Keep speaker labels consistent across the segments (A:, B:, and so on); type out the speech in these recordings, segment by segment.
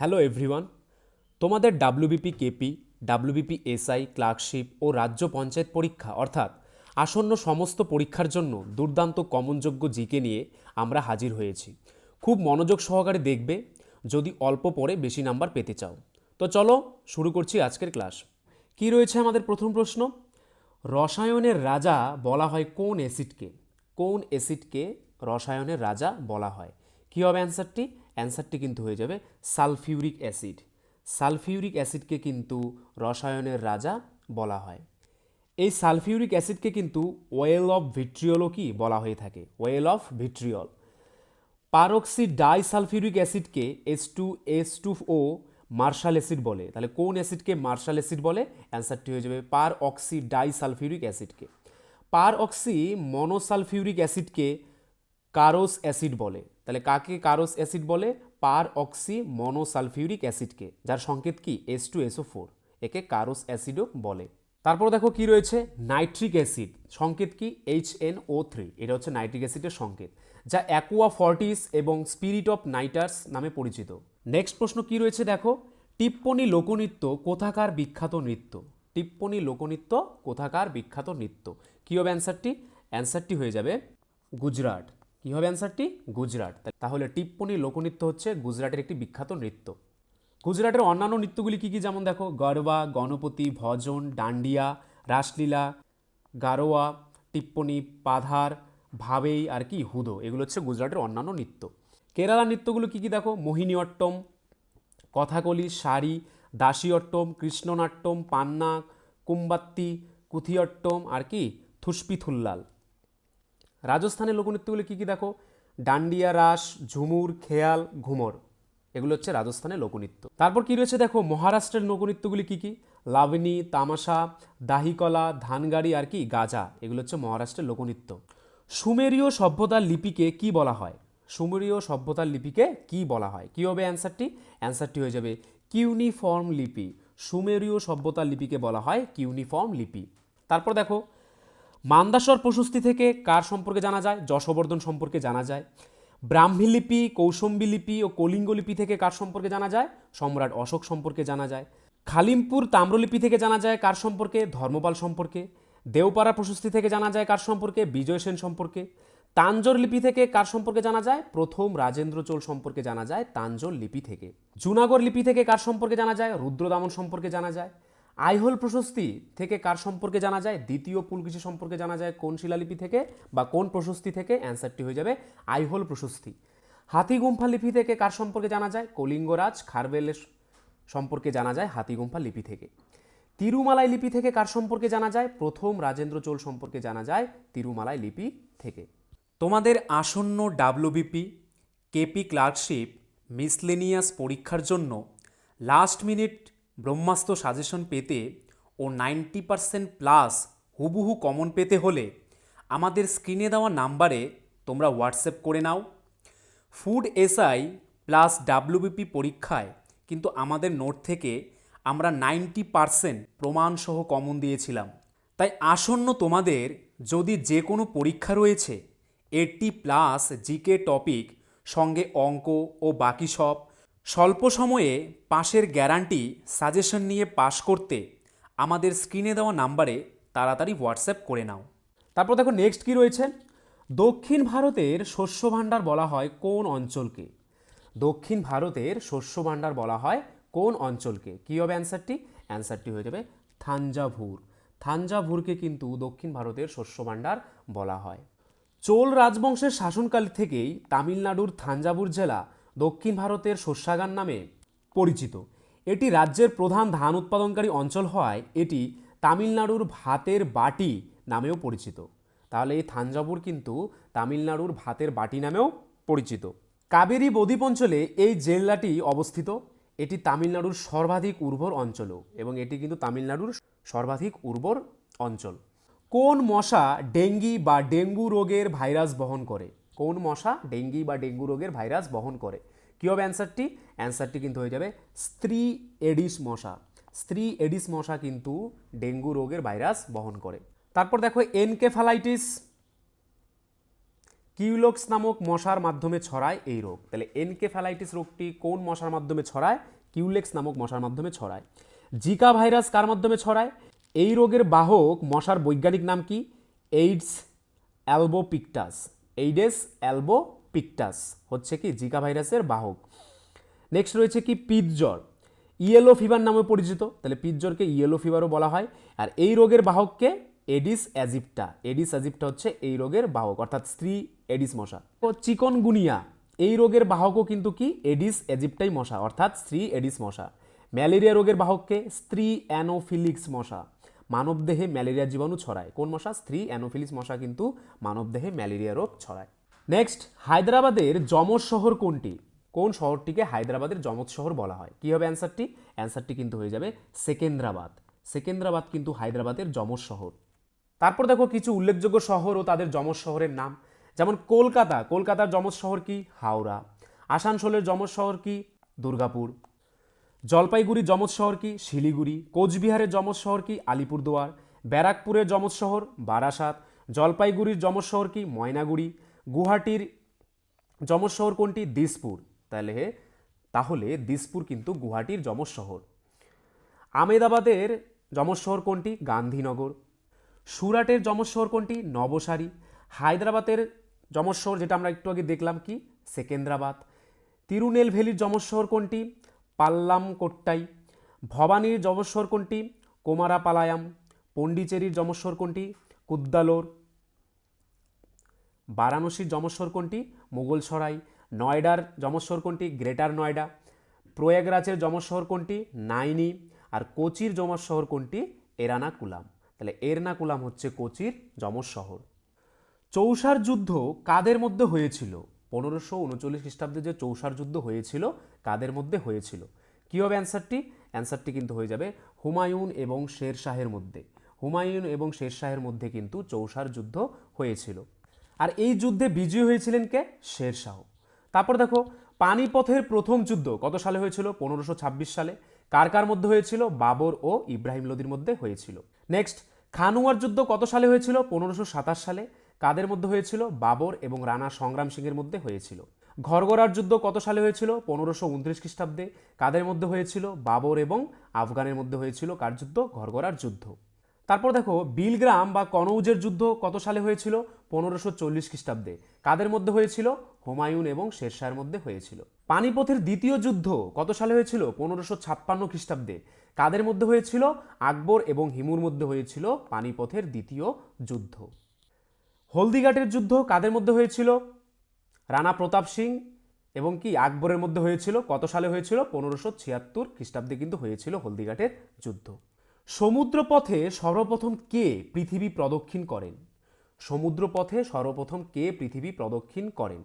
A: Hello everyone তোমাদের WBP KP WBP SI clerkship ও রাজ্য পঞ্চায়েত পরীক্ষা, অর্থাৎ আসন্ন সমস্ত পরীক্ষার জন্য দুর্দান্ত কমনযোগ্য জিকে নিয়ে আমরা হাজির হয়েছি। খুব মনোযোগ সহকারে দেখবে, যদি অল্প পরে বেশি নাম্বার পেতে চাও। তো চলো শুরু করছি আজকের ক্লাস। কি রয়েছে আমাদের প্রথম প্রশ্ন? রসায়নের রাজা বলা হয় কোন অ্যাসিডকে? কোন অ্যাসিডকে রসায়নের রাজা বলা হয়? কী হবে অ্যান্সারটি? অ্যান্সারটি কিন্তু হয়ে যাবে সালফিউরিক অ্যাসিড। সালফিউরিক অ্যাসিডকে কিন্তু রসায়নের রাজা বলা হয়। এই সালফিউরিক অ্যাসিডকে কিন্তু ওয়েল অফ ভিট্রিয়লও কি বলা হয়ে থাকে? Oil of vitriol. পারক্সি ডাইসালফিউরিক অ্যাসিডকে S two S two O Marshall acid বলে। তাহলে কোন অ্যাসিডকে মার্শাল অ্যাসিড বলে? অ্যান্সারটি হয়ে যাবে পার অক্সি ডাইসালফিউরিক অ্যাসিডকে। পার অক্সি মনোসালফিউরিক অ্যাসিডকে কারোস অ্যাসিড বলে। তাহলে কাকে কারোস অ্যাসিড বলে? পার অক্সি মনোসালফিউরিক অ্যাসিডকে, যার সংকেত কি? এস টু এসও ফোর একে কারোস অ্যাসিডও বলে। তারপর দেখো কি রয়েছে? নাইট্রিক অ্যাসিড, সংকেত কি? এইচ এন ও থ্রি এটা হচ্ছে নাইট্রিক অ্যাসিডের সংকেত, যা অ্যাকুয়া ফর্টিস এবং স্পিরিট অফ নাইটার্স নামে পরিচিত। নেক্সট প্রশ্ন কি রয়েছে দেখো? টিপ্পনী লোকনৃত্য কোথাকার বিখ্যাত নৃত্য? টিপ্পনী লোকনৃত্য কোথাকার বিখ্যাত নৃত্য? কী হবে অ্যান্সারটি অ্যান্সারটি হয়ে যাবে গুজরাট। কী হবে অ্যান্সারটি? গুজরাট। তাহলে টিপ্পনী লোকনৃত্য হচ্ছে গুজরাটের একটি বিখ্যাত নৃত্য। গুজরাটের অন্যান্য নৃত্যগুলি কী কী? যেমন দেখো, গরবা, গণপতি, ভজন, ডান্ডিয়া, রাসলীলা, গারোয়া, টিপ্পনি, পাধার, ভাবেই আর কি হুদো। এগুলো হচ্ছে গুজরাটের অন্যান্য নৃত্য। কেরালা নৃত্যগুলো কী কী? দেখো, মোহিনীঅট্টম, কথাকলি, শাড়ি দাসীঅট্টম কৃষ্ণনাট্যম, পান্না, কুম্বাত্তি কুথিয়ট্টম আর কি থুসপিথুল্লাল রাজস্থানের লোকনৃত্যগুলি কী কী দেখো? ডান্ডিয়া, রাস, ঝুমুর, খেয়াল, ঘুমর। এগুলো হচ্ছে রাজস্থানের লোকনৃত্য। তারপর কি রয়েছে দেখো? মহারাষ্ট্রের লোকনৃত্যগুলি কী কী? লাবণী, তামাশা, দাহিকলা, ধানগাড়ি আর কি গাজা। এগুলো হচ্ছে মহারাষ্ট্রের লোকনৃত্য। সুমেরীয় সভ্যতার লিপিকে কি বলা হয়? সুমেরীয় সভ্যতার লিপিকে কি বলা হয়? কী হবে অ্যান্সারটি? অ্যান্সারটি হয়ে যাবে কিউনিফর্ম লিপি। সুমেরীয় সভ্যতার লিপিকে বলা হয় কিউনিফর্ম লিপি। তারপর দেখো মান্দাসর প্রশস্তি থেকে কার সম্পর্কে জানা যায়? যশবর্ধন সম্পর্কে জানা যায়। ব্রাহ্মী লিপি, কৌশম্বী লিপি ও কলিঙ্গ লিপি থেকে কার সম্পর্কে জানা যায়? সম্রাট অশোক সম্পর্কে জানা যায়। খালিমপুর তাম্রলিপি থেকে জানা যায় কার সম্পর্কে? ধর্মপাল সম্পর্কে। দেওপাড়া প্রশস্তি থেকে জানা যায় কার সম্পর্কে? বিজয় সেন সম্পর্কে। তাঞ্জোর লিপি থেকে কার সম্পর্কে জানা যায়? প্রথম রাজেন্দ্র চোল সম্পর্কে জানা যায় তাঞ্জোর লিপি থেকে। জুনাগড় লিপি থেকে কার সম্পর্কে জানা যায়? রুদ্রদামন সম্পর্কে জানা যায়। আইহোল প্রশস্তি থেকে কার সম্পর্কে জানা যায়? দ্বিতীয় পুলকিশি সম্পর্কে জানা যায় কোন শিলালিপি থেকে বা কোন প্রশস্তি থেকে? অ্যান্সারটি হয়ে যাবে আইহোল প্রশস্তি। হাতিগুম্ফা লিপি থেকে কার সম্পর্কে জানা যায়? কলিঙ্গরাজ খারবেলের সম্পর্কে জানা যায় হাতিগুম্ফা লিপি থেকে। তিরুমালাই লিপি থেকে কার সম্পর্কে জানা যায়? প্রথম রাজেন্দ্র চোল সম্পর্কে জানা যায় তিরুমালাই লিপি থেকে। তোমাদের আসন্ন ডাব্লিউবিপি কেপি ক্লার্কশিপ মিসলেনিয়াস পরীক্ষার জন্য লাস্ট মিনিট ব্রহ্মাস্ত্র সাজেশন পেতে ও নাইনটি পারসেন্ট প্লাস হুবহু কমন পেতে হলে আমাদের স্ক্রিনে দেওয়া নাম্বারে তোমরা হোয়াটসঅ্যাপ করে নাও। ফুড এসআই প্লাস ডাব্লিউবিপি পরীক্ষায় কিন্তু আমাদের নোট থেকে আমরা নাইনটি পারসেন্ট প্রমাণসহ কমন দিয়েছিলাম। তাই আসন্ন তোমাদের যদি যে কোনো পরীক্ষা রয়েছে এইটটি প্লাস জিকে টপিক সঙ্গে অঙ্ক ও বাকি সব স্বল্প সময়ে পাশের গ্যারান্টি সাজেশন নিয়ে পাশ করতে আমাদের স্ক্রিনে দেওয়া নাম্বারে তাড়াতাড়ি হোয়াটসঅ্যাপ করে নাও। তারপর দেখো নেক্সট কি রয়েছে? দক্ষিণ ভারতের শস্য ভাণ্ডার বলা হয় কোন অঞ্চলকে? দক্ষিণ ভারতের শস্য ভাণ্ডার বলা হয় কোন অঞ্চলকে? কী হবে অ্যান্সারটি অ্যান্সারটি হয়ে যাবে থাঞ্জাভুর। থাঞ্জাভুরকে কিন্তু দক্ষিণ ভারতের শস্য ভাণ্ডার বলা হয়। চোল রাজবংশের শাসনকাল থেকেই তামিলনাড়ুর থাঞ্জাভুর জেলা দক্ষিণ ভারতের শস্যাগার নামে পরিচিত। এটি রাজ্যের প্রধান ধান উৎপাদনকারী অঞ্চল হওয়ায় এটি তামিলনাড়ুর ভাতের বাটি নামেও পরিচিত। তাহলে এই থাঞ্জাভুর কিন্তু তামিলনাড়ুর ভাতের বাটি নামেও পরিচিত। কাবেরী বদ্বীপ অঞ্চলে এই জেলাটি অবস্থিত। এটি তামিলনাড়ুর সর্বাধিক উর্বর অঞ্চলও এবং এটি কিন্তু তামিলনাড়ুর সর্বাধিক উর্বর অঞ্চল। কোন মশা ডেঙ্গি বা ডেঙ্গু রোগের ভাইরাস বহন করে? কোন মশা ডেঙ্গি বা ডেঙ্গু রোগের ভাইরাস বহন করে? কী হবে অ্যান্সারটি? অ্যান্সারটি কিন্তু হয়ে যাবে স্ত্রী এডিস মশা। স্ত্রী এডিস মশা কিন্তু ডেঙ্গু রোগের ভাইরাস বহন করে। তারপর দেখো এনকেফালাইটিস। কিউলক্স নামক মশার মাধ্যমে ছড়ায় এই রোগ। তাহলে এনকেফ্যালাইটিস রোগটি কোন মশার মাধ্যমে ছড়ায়? কিউলেক্স নামক মশার মাধ্যমে ছড়ায়। জিকা ভাইরাস কার মাধ্যমে ছড়ায়? এই রোগের বাহক মশার বৈজ্ঞানিক নাম কি? Aedes albopictus. এইডেস অ্যালবোপিকটাস হচ্ছে কি জিকা ভাইরাসের বাহক। নেক্সট রয়েছে কি পিতজ্বর ইয়েলো ফিভার নামে পরিচিত। তাহলে পিতজ্বরকে ইয়েলো ফিভারও বলা হয়। আর এই রোগের বাহককে এডিস অ্যাজিপ্টা এডিস অ্যাজিপ্টা হচ্ছে এই রোগের বাহক, অর্থাৎ স্ত্রী এডিস মশা। ও চিকনগুনিয়া, এই রোগের বাহকও কিন্তু কি এডিস অ্যাজিপ্টাই মশা, অর্থাৎ স্ত্রী এডিস মশা। ম্যালেরিয়া রোগের বাহককে স্ত্রী অ্যানোফিলিক্স মশা। মানবদেহে ম্যালেরিয়া জীবাণু ছড়ায়। কোন মশা? স্ত্রী। অ্যানোফিলিস মশা কিন্তু মানবদেহে ম্যালেরিয়া রোগ ছড়ায়। নেক্সট, হায়দ্রাবাদের যমজ শহর কোনটি? কোন শহরটিকে হায়দ্রাবাদের যমজ শহর বলা হয়? কী হবে অ্যান্সারটি? অ্যান্সারটি কিন্তু হয়ে যাবে সেকেন্দ্রাবাদ। সেকেন্দ্রাবাদ কিন্তু হায়দ্রাবাদের যমজ শহর। তারপর দেখো কিছু উল্লেখযোগ্য শহর ও তাদের যমজ শহরের নাম। যেমন কলকাতা। কলকাতার যমজ শহর কি? হাওড়া। আসানসোলের যমজ শহর কি? দুর্গাপুর। জলপাইগুড়ির যমজ শহর কি শিলিগুড়ি কোচবিহারের যমজ শহর কি আলিপুরদুয়ার, ব্যারাকপুরের যমজ শহর বারাসাত, জলপাইগুড়ির যমজ শহর কি ময়নাগুড়ি, গুয়াহাটির যমজ শহর কোনটি দিসপুর? তাহলে তাহলে দিসপুর কিন্তু গুয়াহাটির যমজ শহর। আমেদাবাদের যমজ শহর কোনটি? গান্ধীনগর। সুরাটের যমজ শহর কোনটি? নবসারী। হায়দ্রাবাদের যমজ শহর যেটা আমরা একটু আগে দেখলাম কি? সেকেন্দ্রাবাদ। তিরুনেলভেলির যমজ শহর কোনটি? পাল্লাম কোট্টাই। ভবানীর শহর কোনটি? কোমারাপালায়াম। পন্ডিচেরির যমজ শহর কোনটি? কুদ্দালোর। বারাণসীর যমস্বর কোনটি? মুঘলসরাই নয়ডার যমস্বর কোনটি? গ্রেটার নয়ডা। প্রয়াগরাজের যমস্বর কোনটি? নাইনি। আর কোচির যমজ শহর কোনটি? এরানাকুলাম। তাহলে এরনাকুলাম হচ্ছে কোচির যমজ শহর চৌসার যুদ্ধ কাদের মধ্যে হয়েছিল? পনেরোশো উনচল্লিশ খ্রিস্টাব্দে যে চৌসার যুদ্ধ হয়েছিল, কাদের মধ্যে হয়েছিল? কী হবে অ্যান্সারটি? অ্যান্সারটি কিন্তু হয়ে যাবে হুমায়ুন এবং শের শাহের মধ্যে। হুমায়ুন এবং শের শাহের মধ্যে কিন্তু চৌসার যুদ্ধ হয়েছিল। আর এই যুদ্ধে বিজয়ী হয়েছিলেন কে? শের শাহ তারপর দেখো, পানিপথের প্রথম যুদ্ধ কত সালে হয়েছিল? পনেরোশো ছাব্বিশ সালে। কার কার মধ্যে হয়েছিল? বাবর ও ইব্রাহিম লোদির মধ্যে হয়েছিল। নেক্সট খানুয়ার যুদ্ধ কত সালে হয়েছিল? পনেরোশো সাতাশ সালে। কাদের মধ্যে হয়েছিল? বাবর এবং রানা সংগ্রাম সিংয়ের মধ্যে হয়েছিল। ঘরগড়ার যুদ্ধ কত সালে হয়েছিল? পনেরোশো উনত্রিশ খ্রিস্টাব্দে। কাদের মধ্যে হয়েছিল? বাবর এবং আফগানের মধ্যে হয়েছিল কার যুদ্ধ? ঘরগড়ার যুদ্ধ। তারপর দেখো, বিলগ্রাম বা কনৌজের যুদ্ধ কত সালে হয়েছিল? পনেরোশো চল্লিশ খ্রিস্টাব্দে। কাদের মধ্যে হয়েছিল? হুমায়ুন এবং শেরশাহের মধ্যে হয়েছিল। পানিপথের দ্বিতীয় যুদ্ধ কত সালে হয়েছিল? পনেরোশো ছাপ্পান্ন খ্রিস্টাব্দে। কাদের মধ্যে হয়েছিল? আকবর এবং হিমুর মধ্যে হয়েছিল পানিপথের দ্বিতীয় যুদ্ধ। হলদিঘাটের যুদ্ধ কাদের মধ্যে হয়েছিল? রানা প্রতাপ সিং এবং কি আকবরের মধ্যে হয়েছিল? কত সালে হয়েছিল? পনেরোশো ছিয়াত্তর খ্রিস্টাব্দে কিন্তু হয়েছিল হলদিঘাটের যুদ্ধ। সমুদ্রপথে সর্বপ্রথম কে পৃথিবী প্রদক্ষিণ করেন? সমুদ্রপথে সর্বপ্রথম কে পৃথিবী প্রদক্ষিণ করেন?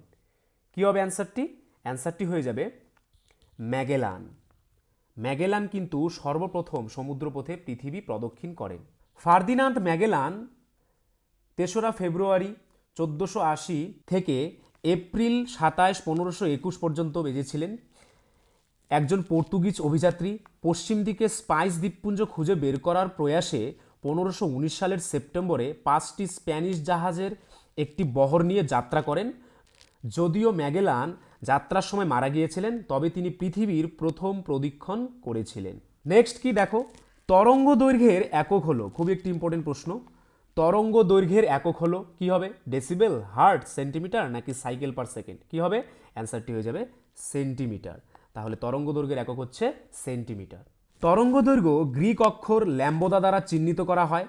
A: কী হবে অ্যান্সারটি? অ্যান্সারটি হয়ে যাবে ম্যাগেলান। ম্যাগেলান কিন্তু সর্বপ্রথম সমুদ্রপথে পৃথিবী প্রদক্ষিণ করেন। ফার্দিনান্দ ম্যাগেলান তেসরা ফেব্রুয়ারি চোদ্দোশো আশি থেকে এপ্রিল সাতাশ পনেরোশো একুশ পর্যন্ত বেজেছিলেন একজন পর্তুগিজ অভিযাত্রী। পশ্চিম দিকে স্পাইস দ্বীপপুঞ্জ খুঁজে বের করার প্রয়াসে পনেরোশো উনিশ সালের সেপ্টেম্বরে পাঁচটি স্প্যানিশ জাহাজের একটি বহর নিয়ে যাত্রা করেন। যদিও ম্যাগেলান যাত্রার সময় মারা গিয়েছিলেন, তবে তিনি পৃথিবীর প্রথম প্রদীক্ষণ করেছিলেন। নেক্সট কি দেখো? তরঙ্গ দৈর্ঘ্যের একক হলো, খুবই একটি ইম্পর্টেন্ট প্রশ্ন। তরঙ্গ দৈর্ঘ্যের একক হলো কি হবে? ডেসিবেল হার্ট সেন্টিমিটার নাকি সাইকেল পার সেকেন্ড কি হবে? অ্যান্সারটি হয়ে যাবে সেন্টিমিটার তাহলে তরঙ্গ দৈর্ঘ্যের একক হচ্ছে সেন্টিমিটার তরঙ্গ দৈর্ঘ্য গ্রিক অক্ষর ল্যাম্বোদা দ্বারা চিহ্নিত করা হয়।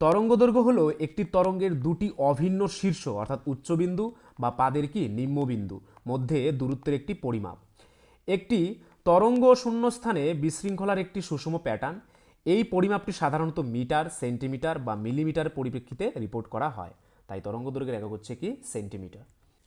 A: তরঙ্গ দৈর্ঘ্য হলো একটি তরঙ্গের দুটি অভিন্ন শীর্ষ, অর্থাৎ উচ্চবিন্দু বা পাদের কি? নিম্নবিন্দু, মধ্যে দূরত্বের একটি পরিমাপ। একটি তরঙ্গ শূন্যস্থানে বিশৃঙ্খলার একটি সুষম প্যাটার্ন এই পরিমাপটি সাধারণত মিটার, সেন্টিমিটার বা মিলিমিটার পরিপ্রেক্ষিতে রিপোর্ট করা হয়। তাই তরঙ্গ দৈর্ঘ্যের একক হচ্ছে কি? সেন্টিমিটার।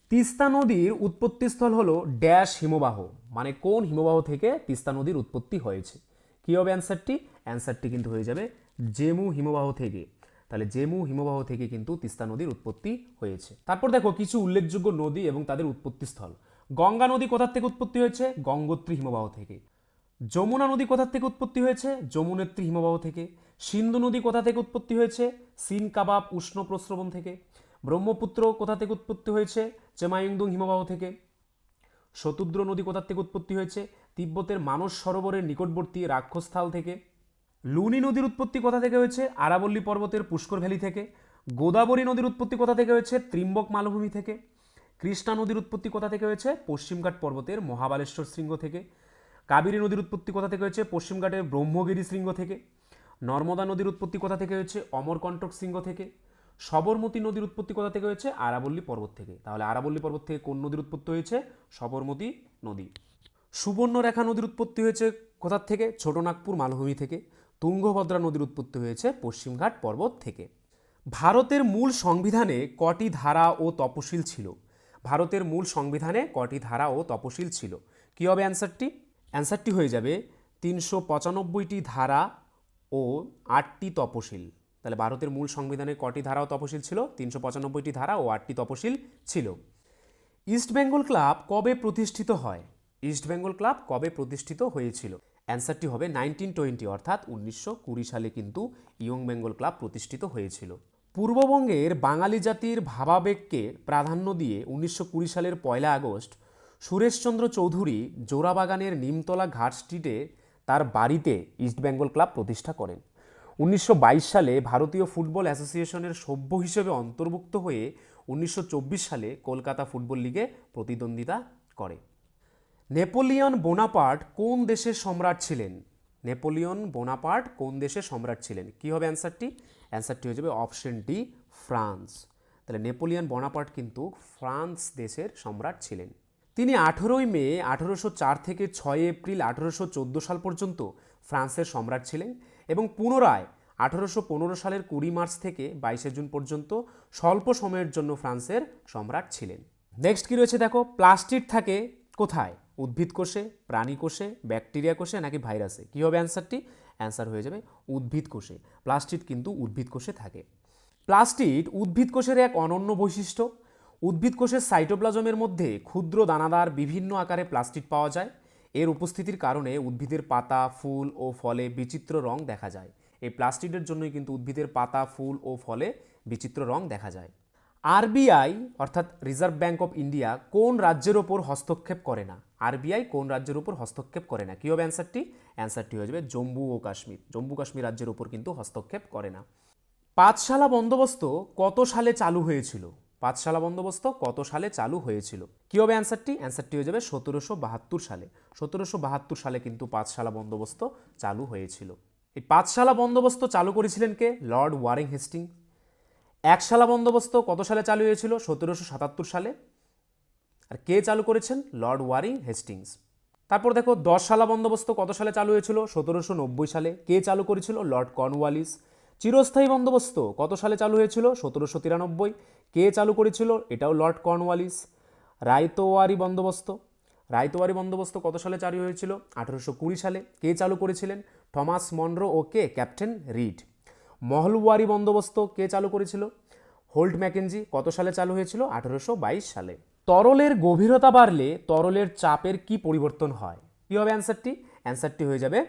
A: তিস্তা নদীর উৎপত্তিস্থল হলো ড্যাশ হিমবাহ। মানে কোন হিমবাহ থেকে তিস্তা নদীর উৎপত্তি হয়েছে? কী হবে অ্যান্সারটি? অ্যান্সারটি কিন্তু হয়ে যাবে জেমু হিমবাহ থেকে। তাহলে জেমু হিমবাহ থেকে কিন্তু তিস্তা নদীর উৎপত্তি হয়েছে। তারপর দেখো, কিছু উল্লেখযোগ্য নদী এবং তাদের উৎপত্তিস্থল। গঙ্গা নদী কোথার থেকে উৎপত্তি হয়েছে? গঙ্গোত্রী হিমবাহ থেকে। যমুনা নদী কোথা থেকে উৎপত্তি হয়েছে? যমুনেত্রী হিমবাহ থেকে। সিন্ধু নদী কোথা থেকে উৎপত্তি হয়েছে? সিন কাবাব উষ্ণ প্রস্রবণ থেকে। ব্রহ্মপুত্র কোথা থেকে উৎপত্তি হয়েছে? চেমায়ুংদুং হিমবাহ থেকে। শতুদ্র নদী কোথা থেকে উৎপত্তি হয়েছে? তিব্বতের মানস সরোবরের নিকটবর্তী রাক্ষসথাল থেকে। লুনি নদীর উৎপত্তি কোথা থেকে হয়েছে? আরাবল্লী পর্বতের পুষ্কর ভ্যালি থেকে। গোদাবরী নদীর উৎপত্তি কোথা থেকে হয়েছে? ত্রিম্বক মালভূমি থেকে। কৃষ্ণা নদীর উৎপত্তি কোথা থেকে হয়েছে? পশ্চিমঘাট পর্বতের মহাবালেশ্বর শৃঙ্গ থেকে। কাবেরী নদীর উৎপত্তি কোথা থেকে হয়েছে? পশ্চিমঘাটের ব্রহ্মগিরি শৃঙ্গ থেকে, নর্মদা নদীর উৎপত্তি কোথা থেকে হয়েছে? অমরকণ্টক শৃঙ্গ থেকে, সবরমতী নদীর উৎপত্তি কোথা থেকে হয়েছে? আরাবল্লী পর্বত থেকে। তাহলে আরাবল্লী পর্বত থেকে কোন নদীর উৎপত্তি হয়েছে? সবরমতী নদী। সুবর্ণরেখা নদীর উৎপত্তি হয়েছে কোথার থেকে? ছোটনাগপুর মালভূমি থেকে। তুঙ্গভদ্রা নদীর উৎপত্তি হয়েছে পশ্চিমঘাট পর্বত থেকে। ভারতের মূল সংবিধানে কটি ধারা ও তপশিল ছিল। ভারতের মূল সংবিধানে কটি ধারা ও তপশিল ছিল। কী হবে অ্যান্সারটি অ্যান্সারটি হয়ে যাবে তিনশো পঁচানব্বইটি ধারা ও আটটি তপশিল। তাহলে ভারতের মূল সংবিধানে কটি ধারা ও তপশিল ছিল? তিনশো পঁচানব্বইটি ধারা ও আটটি তপশিল ছিল। ইস্ট বেঙ্গল ক্লাব কবে প্রতিষ্ঠিত হয়? ইস্ট বেঙ্গল ক্লাব কবে প্রতিষ্ঠিত হয়েছিল? অ্যান্সারটি হবে নাইনটিন টোয়েন্টি, অর্থাৎ উনিশশো কুড়ি সালে কিন্তু ইয়ং বেঙ্গল ক্লাব প্রতিষ্ঠিত হয়েছিল। পূর্ববঙ্গের বাঙালি জাতির ভাবাবেগকে প্রাধান্য দিয়ে উনিশশো কুড়ি সালের পয়লা আগস্ট সুরেশচন্দ্র চৌধুরী জোড়াবাগানের নিমতলা ঘাট স্ট্রিটে তার বাড়িতে ইস্ট বেঙ্গল ক্লাব প্রতিষ্ঠা করেন। উনিশশো বাইশ সালে ভারতীয় ফুটবল অ্যাসোসিয়েশনের সভ্য হিসেবে অন্তর্ভুক্ত হয়ে উনিশশো চব্বিশ সালে কলকাতা ফুটবল লিগে প্রতিদ্বন্দ্বিতা করে। নেপোলিয়ন বোনাপার্ট কোন দেশের সম্রাট ছিলেন? নেপোলিয়ন বোনাপার্ট কোন দেশের সম্রাট ছিলেন? কি হবে অ্যান্সারটি? অ্যান্সারটি হয়ে যাবে অপশন ডি, ফ্রান্স। তাহলে নেপোলিয়ন বোনাপার্ট কিন্তু ফ্রান্স দেশের সম্রাট ছিলেন। তিনি আঠেরোই মে আঠেরোশো চার থেকে ছয় এপ্রিল আঠেরোশো চোদ্দ সাল পর্যন্ত ফ্রান্সের সম্রাট ছিলেন এবং পুনরায় আঠেরোশো পনেরো সালের কুড়ি মার্চ থেকে বাইশে জুন পর্যন্ত স্বল্প সময়ের জন্য ফ্রান্সের সম্রাট ছিলেন। নেক্সট কী রয়েছে দেখো? প্লাস্টিক থাকে কোথায়? উদ্ভিদ কোষে, প্রাণী কোষে, ব্যাকটেরিয়া কোষে নাকি ভাইরাসে? কী হবে অ্যান্সারটি? অ্যান্সার হয়ে যাবে উদ্ভিদ কোষে। প্লাস্টিক কিন্তু উদ্ভিদ কোষে থাকে। প্লাস্টিড উদ্ভিদ কোষের এক অনন্য বৈশিষ্ট্য। উদ্ভিদ কোষের সাইটোপ্লাজমের মধ্যে ক্ষুদ্র দানাদার বিভিন্ন আকারে প্লাস্টিক পাওয়া যায়। এর উপস্থিতির কারণে উদ্ভিদের পাতা, ফুল ও ফলে বিচিত্র রং দেখা যায়। এই প্লাস্টিডের জন্যই কিন্তু উদ্ভিদের পাতা, ফুল ও ফলে বিচিত্র রং দেখা যায়। আরবিআই, অর্থাৎ রিজার্ভ ব্যাঙ্ক অফ ইন্ডিয়া কোন রাজ্যের ওপর হস্তক্ষেপ করে না? আরবিআই কোন রাজ্যের ওপর হস্তক্ষেপ করে না? কী হবে অ্যান্সারটি? অ্যান্সারটি হয়ে যাবে জম্মু ও কাশ্মীর। জম্মু কাশ্মীর রাজ্যের উপর কিন্তু হস্তক্ষেপ করে না। পাঁচশালা বন্দোবস্ত কত সালে চালু হয়েছিল? পাঁচশালা বন্দোবস্ত কত সালে চালু হয়েছিল? কী হবে অ্যান্সারটি? অ্যান্সারটি হয়ে যাবে সতেরোশো বাহাত্তর সালে। সতেরোশো বাহাত্তর সালে কিন্তু পাঁচশালা বন্দোবস্ত চালু হয়েছিল। এই পাঁচশালা বন্দোবস্ত চালু করেছিলেন কে? Lord Warren Hastings. একশালা বন্দোবস্ত কত সালে চালু হয়েছিল? সতেরোশো সাতাত্তর সালে। আর কে চালু করেছেন? Lord Warren Hastings. তারপর দেখো দশ সালা বন্দোবস্ত কত সালে চালু হয়েছিল? সতেরোশো নব্বই সালে। কে চালু করেছিল? Lord Cornwallis. চিরস্থায়ী বন্দোবস্ত। কত সালে চালু হয়েছিল? সতেরোশো তিরানব্বই। কে চালু করেছিল? এটাও লর্ড কর্নওয়ালিস। রায়তোয়ারি বন্দোবস্ত। রায়তোয়ারি বন্দোবস্ত কত সালে চালু হয়েছিল? আঠেরোশো কুড়ি সালে। কে চালু করেছিলেন? থমাস মনরো ও কে? Captain Reid. মহলওয়ারি বন্দোবস্ত কে চালু করেছিল? হোল্ড ম্যাকেনজি কত সালে চালু হয়েছিল? আঠেরোশো বাইশ সালে। তরলের গভীরতা বাড়লে তরলের চাপের কি পরিবর্তন হয়? কী হবে অ্যান্সারটি? অ্যান্সারটি হয়ে যাবে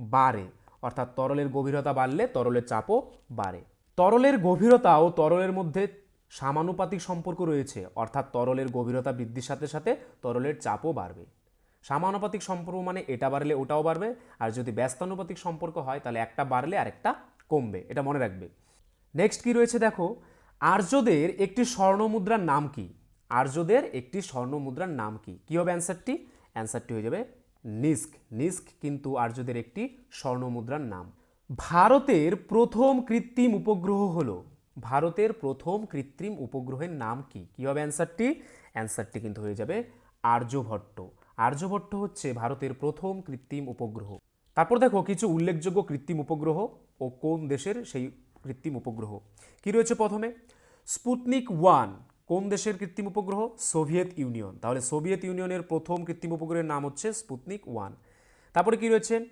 A: বাড়ে অর্থাৎ তরলের গভীরতা বাড়লে তরলের চাপও বাড়ে। তরলের গভীরতা ও তরলের মধ্যে সামানুপাতিক সম্পর্ক রয়েছে, অর্থাৎ তরলের গভীরতা বৃদ্ধির সাথে সাথে তরলের চাপও বাড়বে। সামানুপাতিক সম্পর্ক মানে এটা বাড়লে ওটাও বাড়বে, আর যদি ব্যস্তানুপাতিক সম্পর্ক হয় তাহলে একটা বাড়লে আরেকটা কমবে, এটা মনে রাখবে। নেক্সট কি রয়েছে দেখো? আর্যদের একটি স্বর্ণ মুদ্রার নাম কি? আর্যদের একটি স্বর্ণ মুদ্রার নাম কি? কী হবে অ্যান্সারটি অ্যান্সারটি হয়ে যাবে নিস্ক। নিস্ক কিন্তু আর্যদের একটি স্বর্ণ মুদ্রার নাম। ভারতের প্রথম কৃত্রিম উপগ্রহ হল, ভারতের প্রথম কৃত্রিম উপগ্রহের নাম কি? কী হবে অ্যান্সারটি? অ্যান্সারটি কিন্তু হয়ে যাবে আর্যভট্ট। আর্যভট্ট হচ্ছে ভারতের প্রথম কৃত্রিম উপগ্রহ। তারপর দেখো, কিছু উল্লেখযোগ্য কৃত্রিম উপগ্রহ ও কোন দেশের সেই কৃত্রিম উপগ্রহ? কি রয়েছে প্রথমে? Sputnik one. কোন দেশের কৃত্রিম উপগ্রহ? Soviet union. তাহলে সোভিয়েত ইউনিয়নের প্রথম কৃত্রিম উপগ্রহের নাম হচ্ছে স্পুটনিক ওয়ান। তারপরে কি রয়েছে?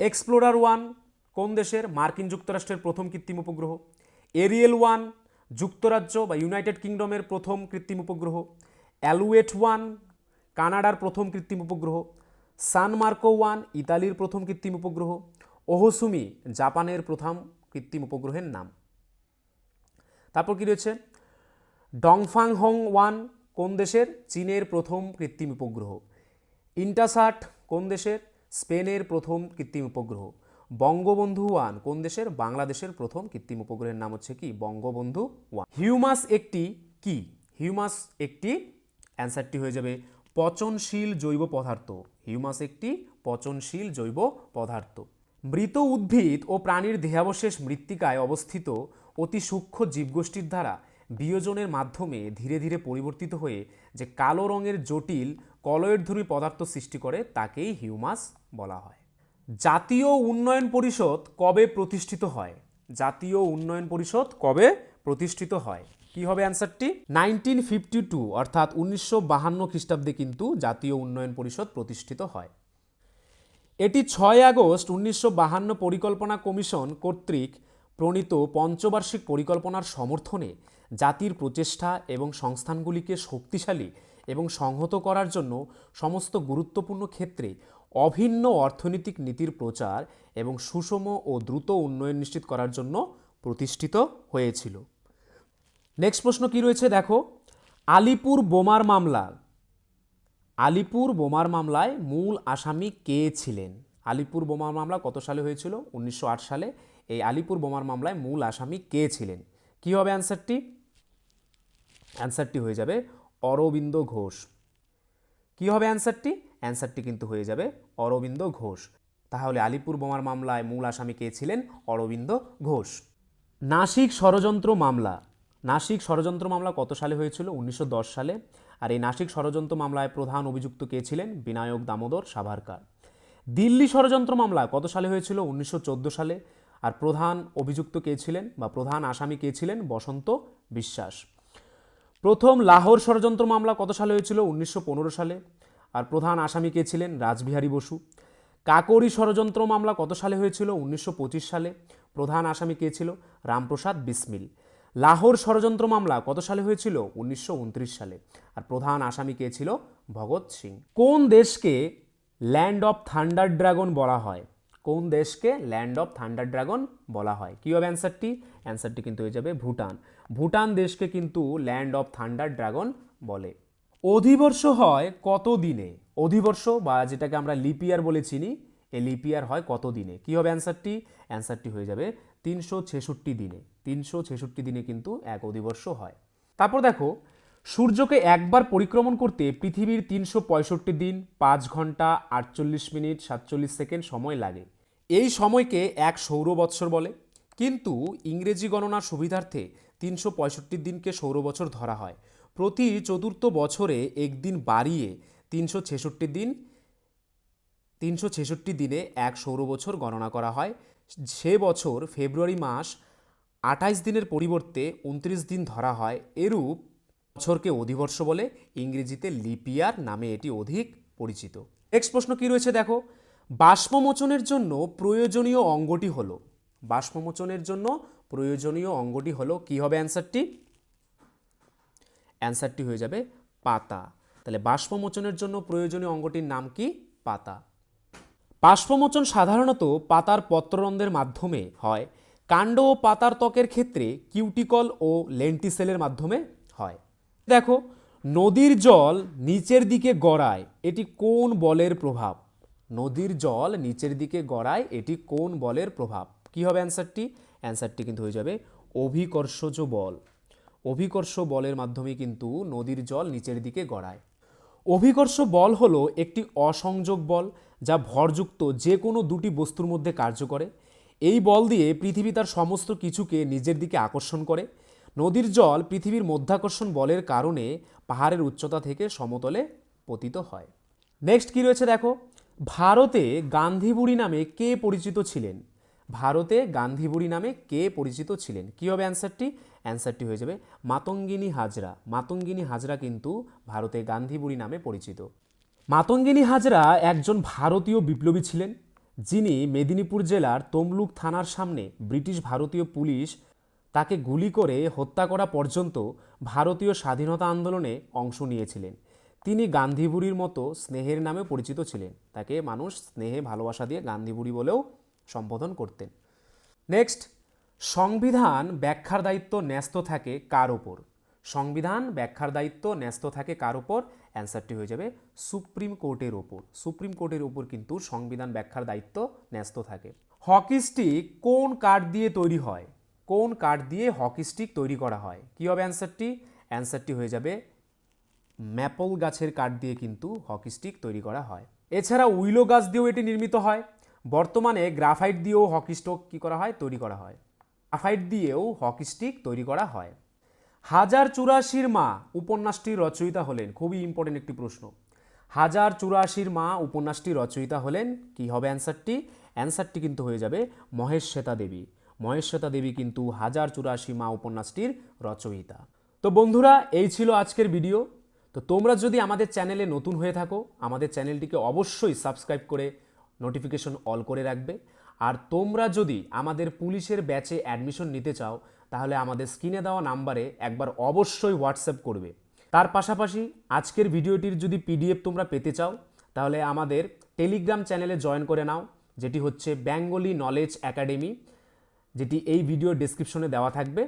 A: এক্সপ্লোরার ওয়ান, কোন দেশের? মার্কিন যুক্তরাষ্ট্রের প্রথম কৃত্রিম উপগ্রহ। এরিয়েল ওয়ান, যুক্তরাজ্য বা ইউনাইটেড কিংডমের প্রথম কৃত্রিম উপগ্রহ। অ্যালুয়েট ওয়ান, কানাডার প্রথম কৃত্রিম উপগ্রহ। সান মার্কো ওয়ান, ইতালির প্রথম কৃত্রিম উপগ্রহ। ওহসুমি, জাপানের প্রথম কৃত্রিম উপগ্রহের নাম। তারপর কি রয়েছে? ডংফাং হং ওয়ান কোন দেশের? চীনের প্রথম কৃত্রিম উপগ্রহ। ইন্টাসাট কোন দেশের? স্পেনের প্রথম কৃত্রিম উপগ্রহ। বঙ্গবন্ধু ওয়ান কোন দেশের? বাংলাদেশের প্রথম কৃত্রিম উপগ্রহের নাম হচ্ছে কি? বঙ্গবন্ধু ওয়ান। হিউমাস একটি কি? হিউমাস একটি অ্যান্সারটি হয়ে যাবে পচনশীল জৈব পদার্থ। হিউমাস একটি পচনশীল জৈব পদার্থ। মৃত উদ্ভিদ ও প্রাণীর দেহাবশেষ মৃত্তিকায় অবস্থিত অতি সূক্ষ্ম জীবগোষ্ঠীর দ্বারা বিয়োজনের মাধ্যমে ধীরে ধীরে পরিবর্তিত হয়ে যে কালো রঙের জটিল কলয়েরধর্মী পদার্থ সৃষ্টি করে তাকেই হিউমাস বলা হয়। জাতীয় উন্নয়ন পরিষদ কবে প্রতিষ্ঠিত হয়? জাতীয় উন্নয়ন পরিষদ কবে প্রতিষ্ঠিত হয়? কি হবে অ্যান্সারটি? নাইনটিন ফিফটি টু, অর্থাৎ উনিশশো বাহান্ন খ্রিস্টাব্দে কিন্তু জাতীয় উন্নয়ন পরিষদ প্রতিষ্ঠিত হয়। এটি ছয় আগস্ট উনিশশো বাহান্ন পরিকল্পনা কমিশন কর্তৃক প্রণীত পঞ্চবার্ষিক পরিকল্পনার সমর্থনে জাতির প্রচেষ্টা এবং সংস্থানগুলিকে শক্তিশালী এবং সংহত করার জন্য সমস্ত গুরুত্বপূর্ণ ক্ষেত্রে অভিন্ন অর্থনৈতিক নীতির প্রচার এবং সুষম ও দ্রুত উন্নয়ন নিশ্চিত করার জন্য প্রতিষ্ঠিত হয়েছিল। নেক্সট প্রশ্ন কি রয়েছে? দেখো, আলিপুর বোমার মামলা। আলিপুর বোমার মামলায় মূল আসামি কে ছিলেন? আলিপুর বোমার মামলা কত সালে হয়েছিল? উনিশশো আট সালে। এই আলিপুর বোমার মামলায় মূল আসামি কে ছিলেন? কি হবে অ্যান্সারটি? অ্যান্সারটি হয়ে যাবে অরবিন্দ ঘোষ। কি হবে অ্যান্সারটি? অ্যান্সারটি কিন্তু হয়ে যাবে অরবিন্দ ঘোষ। তাহলে আলিপুর বোমার মামলায় মূল আসামি কে ছিলেন? অরবিন্দ ঘোষ। নাসিক ষড়যন্ত্র মামলা। নাসিক ষড়যন্ত্র মামলা কত সালে হয়েছিল? উনিশশো দশ সালে। আর এই নাসিক ষড়যন্ত্র মামলায় প্রধান অভিযুক্ত কে ছিলেন? বিনায়ক দামোদর সাভারকার। দিল্লি ষড়যন্ত্র মামলা কত সালে হয়েছিল? উনিশশো চোদ্দ সালে। আর প্রধান অভিযুক্ত কে ছিলেন বা প্রধান আসামি কে ছিলেন? বসন্ত বিশ্বাস। প্রথম লাহোর ষড়যন্ত্র মামলা কত সালে হয়েছিল? উনিশশো পনেরো সালে। আর প্রধান আসামি কে ছিলেন? রাসবিহারী বসু। কাকরি ষড়যন্ত্র মামলা কত সালে হয়েছিল? উনিশশো পঁচিশ সালে। প্রধান আসামি কে ছিল? রামপ্রসাদ বিসমিল। লাহোর ষড়যন্ত্র মামলা কত সালে হয়েছিল? উনিশশো উনত্রিশ সালে। আর প্রধান আসামি কে ছিল? ভগৎ সিং। কোন দেশকে ল্যান্ড অফ থান্ডার ড্রাগন বলা হয়? কোন দেশকে ল্যান্ড অফ থান্ডার ড্রাগন বলা হয়? কী হবে অ্যান্সারটি? অ্যান্সারটি কিন্তু হয়ে যাবে ভুটান। ভুটান দেশকে কিন্তু ল্যান্ড অফ থান্ডার ড্রাগন বলে। অধিবর্ষ হয় কত দিনে অধিবর্ষ বা যেটাকে আমরা লিপিয়ার বলে চিনি, এই লিপিয়ার হয় কত দিনে কী হবে অ্যান্সারটি? অ্যান্সারটি হয়ে যাবে তিনশো ছেষট্টি দিনে। তিনশো ছেষট্টি দিনে কিন্তু এক অধিবর্ষ হয়। তারপর দেখো, সূর্যকে একবার পরিক্রমণ করতে পৃথিবীর তিনশো পঁয়ষট্টি দিন, পাঁচ ঘণ্টা, আটচল্লিশ মিনিট, সাতচল্লিশ সেকেন্ড সময় লাগে। এই সময়কে এক সৌর বৎসর বলে। কিন্তু ইংরেজি গণনার সুবিধার্থে তিনশো পঁয়ষট্টি দিনকে সৌর বছর ধরা হয়। প্রতি চতুর্থ বছরে একদিন বাড়িয়ে তিনশো ছেষট্টি দিন, তিনশো ছেষট্টি দিনে এক সৌর বছর গণনা করা হয়। সে বছর ফেব্রুয়ারি মাস আঠাইশ দিনের পরিবর্তে উনত্রিশ দিন ধরা হয়। এরূপ বছরকে অধিবর্ষ বলে ইংরেজিতে লিপিয়ার নামে এটি অধিক পরিচিত। নেক্সট প্রশ্ন কী রয়েছে দেখো? বাষ্পমোচনের জন্য প্রয়োজনীয় অঙ্গটি হলো। বাষ্পমোচনের জন্য প্রয়োজনীয় অঙ্গটি হলো, কি হবে অ্যান্সারটি? অ্যান্সারটি হয়ে যাবে পাতা। তাহলে বাষ্পমোচনের জন্য প্রয়োজনীয় অঙ্গটির নাম কি? পাতা। বাষ্পমোচন সাধারণত পাতার পত্ররন্ধ্রের মাধ্যমে হয়। কাণ্ড ও পাতার ত্বকের ক্ষেত্রে কিউটিকল ও লেন্টিসেলের মাধ্যমে হয়। দেখো, নদীর জল নিচের দিকে গড়ায়, এটি কোন বলের প্রভাব? নদীর জল নিচের দিকে গড়ায় এটি কোন বলের প্রভাব? কি হবে অ্যান্সারটি? অ্যান্সারটি কিন্তু হয়ে যাবে অভিকর্ষজ বল। অভিকর্ষ বলের মাধ্যমে কিন্তু নদীর জল নিচের দিকে গড়ায়। অভিকর্ষ বল হলো একটি অসংযোগ বল যা ভরযুক্ত যে কোনো দুটি বস্তুর মধ্যে কার্য করে। এই বল দিয়ে পৃথিবী তার সমস্ত কিছুকে নিজের দিকে আকর্ষণ করে। নদীর জল পৃথিবীর মধ্যাকর্ষণ বলের কারণে পাহাড়ের উচ্চতা থেকে সমতলে পতিত হয়। নেক্সট কি রয়েছে দেখো? ভারতে গান্ধীবুড়ি নামে কে পরিচিত ছিলেন? ভারতে গান্ধীবুড়ি নামে কে পরিচিত ছিলেন? কি হবে অ্যান্সারটি? অ্যান্সারটি হয়ে যাবে মাতঙ্গিনী হাজরা। মাতঙ্গিনী হাজরা কিন্তু ভারতে গান্ধীবুড়ি নামে পরিচিত। মাতঙ্গিনী হাজরা একজন ভারতীয় বিপ্লবী ছিলেন, যিনি মেদিনীপুর জেলার তমলুক থানার সামনে ব্রিটিশ ভারতীয় পুলিশ তাকে গুলি করে হত্যা করা পর্যন্ত ভারতীয় স্বাধীনতা আন্দোলনে অংশ নিয়েছিলেন। তিনি গান্ধীবুড়ির মতো স্নেহের নামে পরিচিত ছিলেন। তাকে মানুষ স্নেহে ভালোবাসা দিয়ে গান্ধীবুড়ি বলেও সম্বোধন করতেন। নেক্সট সংবিধান ব্যাখ্যার দায়িত্ব ন্যস্ত থাকে কার ওপর সংবিধান ব্যাখ্যার দায়িত্ব ন্যস্ত থাকে কার ওপর অ্যান্সারটি হয়ে যাবে সুপ্রিম কোর্টের ওপর সুপ্রিম কোর্টের ওপর কিন্তু সংবিধান ব্যাখ্যার দায়িত্ব ন্যস্ত থাকে। হকি স্টিক কোন কাঠ দিয়ে তৈরি হয়? কোন কাঠ দিয়ে হকি স্টিক তৈরি করা হয়? কী হবে অ্যান্সারটি অ্যান্সারটি হয়ে যাবে ম্যাপল গাছের কাঠ দিয়ে কিন্তু হকি স্টিক তৈরি করা হয়। এছাড়া উইলো গাছ দিয়েও এটি নির্মিত হয়। বর্তমানে গ্রাফাইট দিয়েও হকি স্টোক কী করা হয়? তৈরি করা হয়। গ্রাফাইট দিয়েও হকি স্টিক তৈরি করা হয়। হাজার চুরাশির মা উপন্যাসটির রচয়িতা হলেন, খুবই ইম্পর্টেন্ট একটি প্রশ্ন। হাজার চুরাশির মা উপন্যাসটির রচয়িতা হলেন, কি হবে অ্যান্সারটি? অ্যান্সারটি কিন্তু হয়ে যাবে মহেশ শ্বেতা দেবী। মহেশ শ্বেতা দেবী কিন্তু হাজার চুরাশি মা উপন্যাসটির রচয়িতা। তো বন্ধুরা, এই ছিল আজকের ভিডিও। তো তোমরা যদি আমাদের চ্যানেলে নতুন হয়ে থাকো, আমাদের চ্যানেলটিকে অবশ্যই সাবস্ক্রাইব করে নোটিফিকেশন অল করে রাখবে। আর তোমরা যদি আমাদের পুলিশের ব্যাচে অ্যাডমিশন নিতে চাও, তাহলে আমাদের স্ক্রিনে দেওয়া নাম্বারে একবার অবশ্যই হোয়াটসঅ্যাপ করবে। তার পাশাপাশি আজকের ভিডিওটির যদি পিডিএফ তোমরা পেতে চাও, তাহলে আমাদের টেলিগ্রাম চ্যানেলে জয়েন করে নাও, যেটি হচ্ছে বেঙ্গলি নলেজ একাডেমি যেটি এই ভিডিও ডেসক্রিপশনে দেওয়া থাকবে।